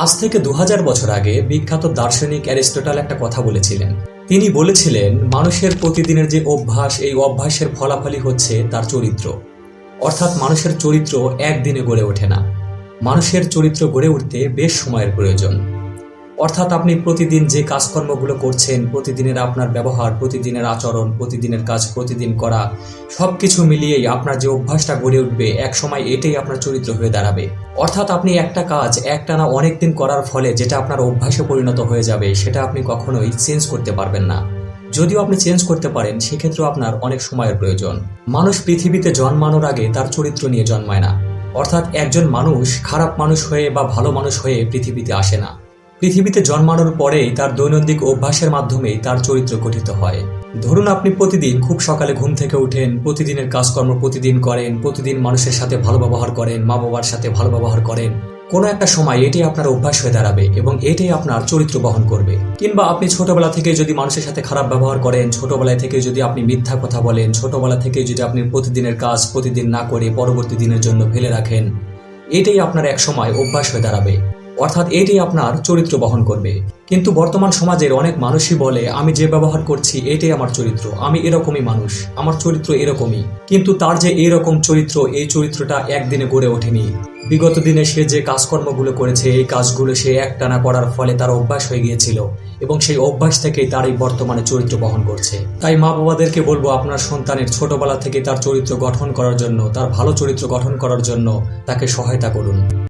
আজ থেকে দু বছর আগে বিখ্যাত দার্শনিক অ্যারিস্টোটাল একটা কথা বলেছিলেন। তিনি বলেছিলেন, মানুষের প্রতিদিনের যে অভ্যাস, এই অভ্যাসের ফলাফলই হচ্ছে তার চরিত্র। অর্থাৎ মানুষের চরিত্র একদিনে গড়ে ওঠে না। মানুষের চরিত্র গড়ে উঠতে বেশ সময়ের প্রয়োজন। অর্থাৎ আপনি প্রতিদিন যে কাজকর্মগুলো করছেন, প্রতিদিনের আপনার ব্যবহার, প্রতিদিনের আচরণ, প্রতিদিনের কাজ, প্রতিদিন করা সব কিছু মিলিয়েই আপনার যে অভ্যাসটা গড়ে উঠবে, এক সময় এটাই আপনার চরিত্র হয়ে দাঁড়াবে। অর্থাৎ আপনি একটা কাজ একটানা অনেকদিন করার ফলে যেটা আপনার অভ্যাসে পরিণত হয়ে যাবে, সেটা আপনি কখনোই চেঞ্জ করতে পারবেন না। যদিও আপনি চেঞ্জ করতে পারেন, সেক্ষেত্রেও আপনার অনেক সময়ের প্রয়োজন। মানুষ পৃথিবীতে জন্মানোর আগে তার চরিত্র নিয়ে জন্মায় না। অর্থাৎ একজন মানুষ খারাপ মানুষ হয়ে বা ভালো মানুষ হয়ে পৃথিবীতে আসে না। পৃথিবীতে জন্মানোর পরেই তার দৈনন্দিন অভ্যাসের মাধ্যমেই তার চরিত্র গঠিত হয়। ধরুন আপনি প্রতিদিন খুব সকালে ঘুম থেকে উঠেন, প্রতিদিনের কাজকর্ম প্রতিদিন করেন, প্রতিদিন মানুষের সাথে ভালো ব্যবহার করেন, মা বাবার সাথে ভালো ব্যবহার করেন। কোনো একটা সময় এটাই আপনার অভ্যাস হয়ে দাঁড়াবে এবং এটাই আপনার চরিত্র বহন করবে। কিংবা আপনি ছোটবেলা থেকে যদি মানুষের সাথে খারাপ ব্যবহার করেন, ছোটবেলায় থেকে যদি আপনি মিথ্যা কথা বলেন, ছোটবেলা থেকে যদি আপনি প্রতিদিনের কাজ প্রতিদিন না করে পরবর্তী দিনের জন্য ফেলে রাখেন, এটাই আপনার এক সময় অভ্যাস হয়ে দাঁড়াবে। অর্থাৎ এটাই আপনার চরিত্র বহন করবে। কিন্তু বর্তমান সমাজের অনেক মানুষই বলে, আমি যে ব্যবহার করছি, এটাই আমার চরিত্র। আমি এরকমই মানুষ। আমার চরিত্র এরকমই। কিন্তু তার যে এরকম চরিত্র, এই চরিত্রটা একদিনে গড়ে ওঠেনি। বিগত দিনে সে যে কাজকর্মগুলো করেছে, এই কাজগুলো সে একটানা করার ফলে তার অভ্যাস হয়ে গিয়েছিল এবং সেই অভ্যাস থেকেই তার এই বর্তমানে চরিত্র বহন করছে। তাই মা বাবাদেরকে বলব, আপনার সন্তানের ছোটবেলা থেকে তার চরিত্র গঠন করার জন্য, তার ভালো চরিত্র গঠন করার জন্য তাকে সহায়তা করুন।